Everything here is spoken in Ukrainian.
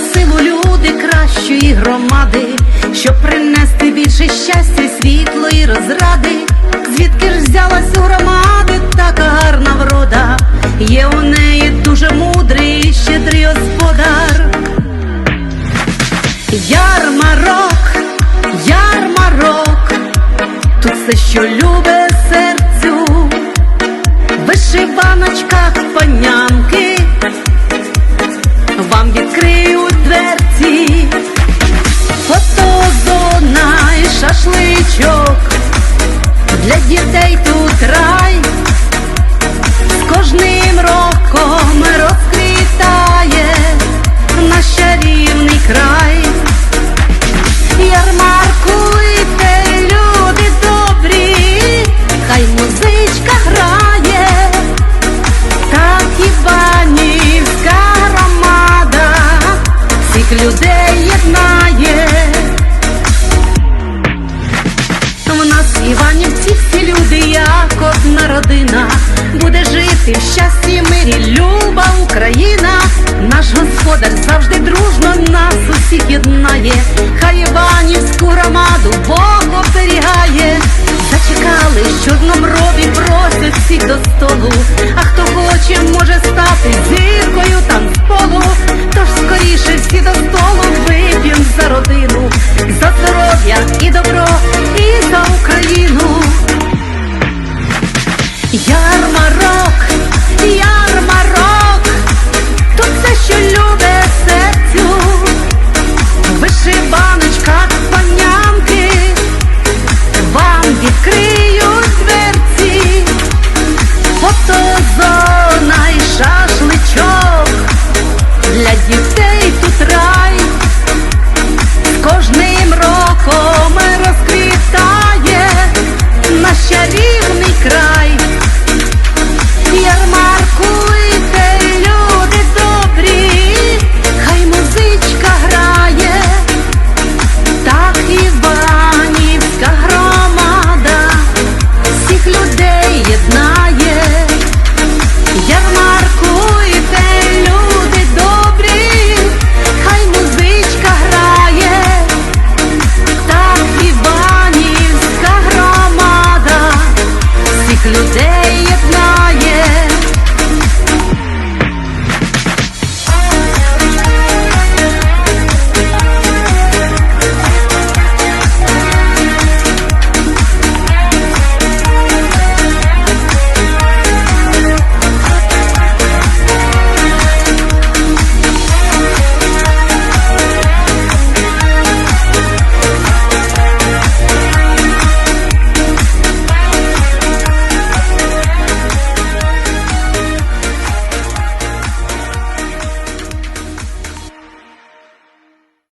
силу люди кращої громади, щоб принести більше щастя, світло і розради, звідки ж взялась у громади, така гарна врода, є у неї дуже мудрий, і щедрий господар. Ярмарок, ярмарок, тут все, що любе серцю, в вишиваночках панянки. Вам відкриють дверці, фотозона і шашличок, для дітей тут рай, з кожним роком всіх людей єднає. В нас в Іванівці всі люди, як одна родина, буде жити в щасті, мирі, люба Україна. Наш господар завжди дружно нас усіх єднає, хай Іванівську громаду Бог оберігає. Зачекали, що в рові просять всіх до столу, а хто хоче, може Я знаю.